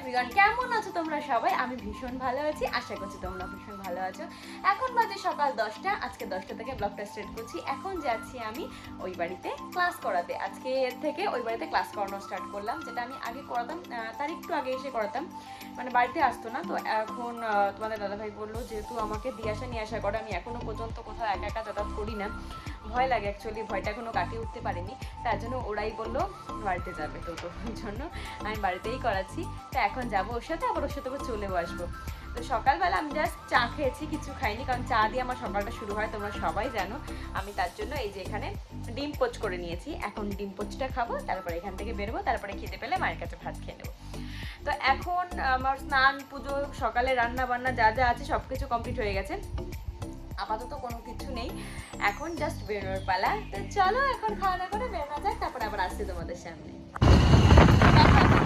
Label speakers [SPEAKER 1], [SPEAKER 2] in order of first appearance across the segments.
[SPEAKER 1] Everyone কেমন আছো তোমরা সবাই? আমি ভীষণ ভালো আছি, আশা করছি তোমরা ভীষণ ভালো আছো। এখন বাজে সকাল দশটা, আজকে দশটা থেকে ব্লগটা স্টার্ট করছি। এখন যাচ্ছি আমি ওই বাড়িতে ক্লাস করাতে। আজকে এর থেকে ওই বাড়িতে ক্লাস করানো স্টার্ট করলাম, যেটা আমি আগে করাতাম তার একটু আগে এসে করাতাম। মানে বাড়িতে আসতো না, তো এখন তোমাদের দাদাভাই বলল, যেহেতু আমাকে দিয়ে আসা, নিয়ে আসা করে আমি এখনও পর্যন্ত কোথাও একা একা যাতায়াত করি না। ভয় লাগে অ্যাকচুয়ালি ভয়টা এখনও কাটিয়ে উঠতে পারিনি। তার জন্য ওরাই বলল, বাড়িতে যাবে তো জন্য। আমি বাড়িতেই করাচ্ছি। তো এখন যাব ওর সাথে, আবার ওর সাথে আবার চলেও আসব। তো সকালবেলা আমি জাস্ট চা খেয়েছি, কিছু খাইনি, কারণ চা দিয়ে আমার সকালটা শুরু হয়, তোমরা সবাই জানো। আমি তার জন্য এই যে এখানে ডিম পোচ করে নিয়েছি। এখন ডিম পোচটা খাব, তারপরে এখান থেকে বেরোবো, তারপরে খেতে পেলে মায়ের কাছে ভাত খেয়ে নেব। তো এখন আমার স্নান, পুজো, সকালে রান্না বান্না যা যা আছে সব কিছু কমপ্লিট হয়ে গেছে। আপাতত কোনো কিছু নেই। এখন জাস্ট বেরোনোর পালা। তো চলো এখন খাওয়া দাওয়া করে বেরোনো যাক, তারপরে আবার আসছি তোমাদের সামনে।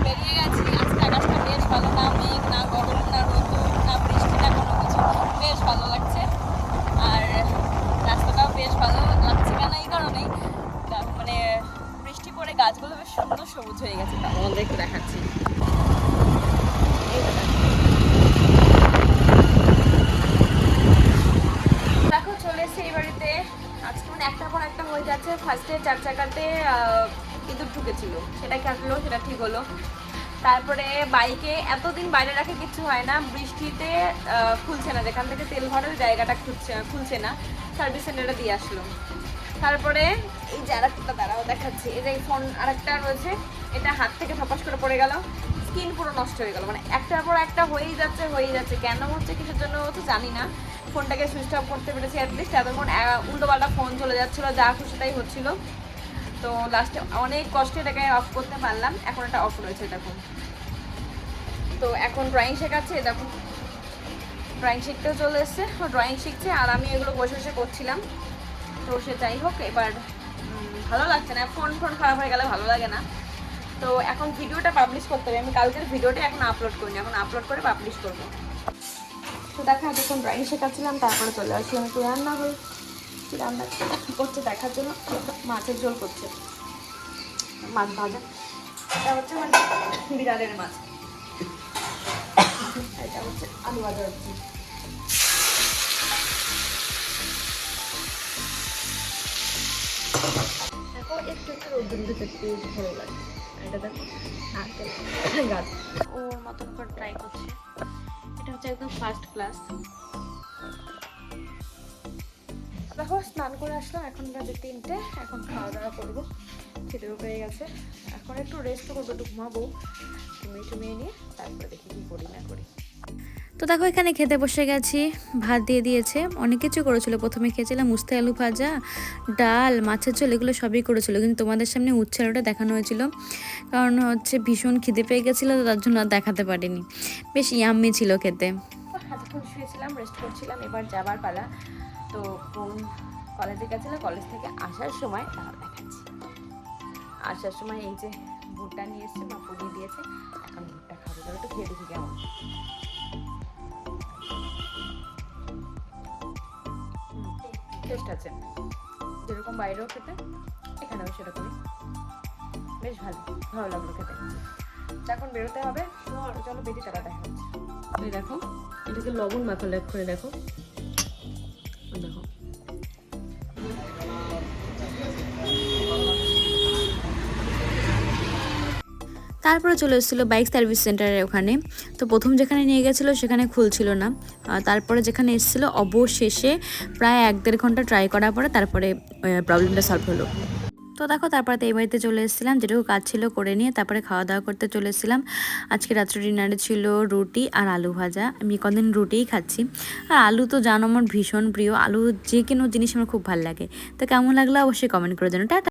[SPEAKER 1] বেরিয়ে গেছি। আজকে আকাশটা বেশ ভালো, না মেঘ, না গরম, না রোদ, না বৃষ্টি, না কোনো কিছু। বেশ ভালো লাগছে। আর রাস্তাটাও বেশ ভালো লাগছে কেন এই কারণেই? কারণ মানে বৃষ্টি পড়ে গাছগুলো বেশ সুন্দর সবুজ হয়ে গেছে। একটু দেখাচ্ছি। যাচ্ছে ফার্স্টে চার চাকাতে ইঁদুর ঢুকেছিল। সেটা কাটলো সেটা ঠিক হলো। তারপরে বাইকে এতদিন বাইরে রাখে কিছু হয় না। বৃষ্টিতে খুলছে না। যেখান থেকে তেল ভরার জায়গাটা খুলছে খুলছে না। সার্ভিস সেন্টারে দিয়ে আসলো। তারপরে এই যে আরেকটা, দাঁড়াও, দেখাচ্ছি। এই যে ফোন আরেকটা রয়েছে। এটা হাত থেকে ফপাস করে পড়ে গেল। স্কিন পুরো নষ্ট হয়ে গেল। মানে একটার পর একটা হয়েই যাচ্ছে হয়েই যাচ্ছে। কেন হচ্ছে, কিসের জন্য হচ্ছে, জানি না। ফোনটাকে সুইচ অফ করতে পেরেছি অ্যাটলিস্ট এতক্ষণ উল্টো পাল্টা ফোন চলে যাচ্ছিল, যা খুশি তাই হচ্ছিল। তো লাস্টে অনেক কষ্টে এটাকে অফ করতে পারলাম। এখন এটা অফ রয়েছে দেখুন তো এখন ড্রয়িং শেখাচ্ছে দেখুন ড্রয়িং শিখতেও চলে এসছে ড্রয়িং শিখছে আর আমি এগুলো বসে বসে করছিলাম। তো সে যাই হোক, এবার ভালো লাগছে না। ফোন ফোন খারাপ হয়ে গেলে ভালো লাগে না। তো এখন ভিডিওটা পাবলিশ করতে হবে। আমি কালকের ভিডিওটা এখন আপলোড করিনি। এখন আপলোড করে পাবলিশ করব। তো দেখা যখন ড্রয়িং শেখাচ্ছিলাম, তারপরে চলে আসলাম একটু রান্না হল রান্না করছে দেখার জন্য? মাছের ঝোল করছে। মাছ ভাজা। এটা হচ্ছে মানে বিড়ালের মাছ। এটা হচ্ছে আলু ভাজা হচ্ছে। দেখো, একটু একটু রোদ্দুর দিতে একটু ভালো লাগে। এটা দেখো গাছ। ওর মতন করে একদম ফার্স্ট ক্লাস দেখো, স্নান করে আসলাম, এখন বাজে তিনটে, এখন খাওয়া দাওয়া করব। খেতেও পেয়ে গেছে। এখন একটু রেস্ট করব, একটু ঘুমাবো। ঘুমিয়ে টুমিয়ে নিয়ে তারপরে দেখি কী করি না করি।
[SPEAKER 2] তো দেখো, এখানে খেতে বসে গেছি। ভাত দিয়ে দিয়েছে। অনেক কিছু করেছিল। প্রথমে খেয়েছিলাম উস্তে আলু ভাজা, ডাল, মাছের ঝোল, এগুলো সবই করেছিল। কিন্তু তোমাদের সামনে উচ্ছে আলুটা দেখানো হয়েছিল। কারণ হচ্ছে ভীষণ খিদে পেয়ে গেছিল তার জন্য আর দেখাতে পারিনি। বেশ ইয়াম্মি ছিল খেতে।
[SPEAKER 1] শুয়েছিলাম রেস্ট করছিলাম। এবার যাবার পালা। তো কলেজে গেছিল। কলেজ থেকে আসার সময় দেখাচ্ছি। আসার সময় এই যে ভুট্টা নিয়ে এসছে, মা পুড়িয়ে দিয়েছে। এখন ভুট্টা খাব। তাহলে একটু খেয়ে দেখি কেমন। টেস্ট আছে। যেরকম বাইরেও খেতে, এখানেও সেরকমই বেশ ভালো ভালো লাগল খেতে। এখন বেরোতে হবে। চলো বেটি তারা দেখা হচ্ছে। দেখো, এটাকে লবণ মাখা লেখ করে দেখো। দেখো।
[SPEAKER 2] তারপরে চলে এসেছিল বাইক সার্ভিস সেন্টারের ওখানে। তো প্রথম যেখানে নিয়ে গেছিল সেখানে খুলছিল না। তারপরে যেখানে এসেছিল অবশেষে প্রায় এক দেড় ঘণ্টা ট্রাই করার পরে তারপরে প্রবলেমটা সলভ হলো। তো দেখো, তারপরে তো এই বাড়িতে চলে এসেছিলাম, যেটুকু কাজ ছিল করে নিয়ে তারপরে খাওয়া দাওয়া করতে চলে এসেছিলাম। আজকে রাত্রে ডিনারে ছিল রুটি আর আলু ভাজা। আমি কদিন রুটিই খাচ্ছি। আর আলু তো জানো আমার ভীষণ প্রিয়। আলু যে কোনো জিনিস আমার খুব ভালো লাগে। তো কেমন লাগল অবশ্যই কমেন্ট করে জানো। টাটা।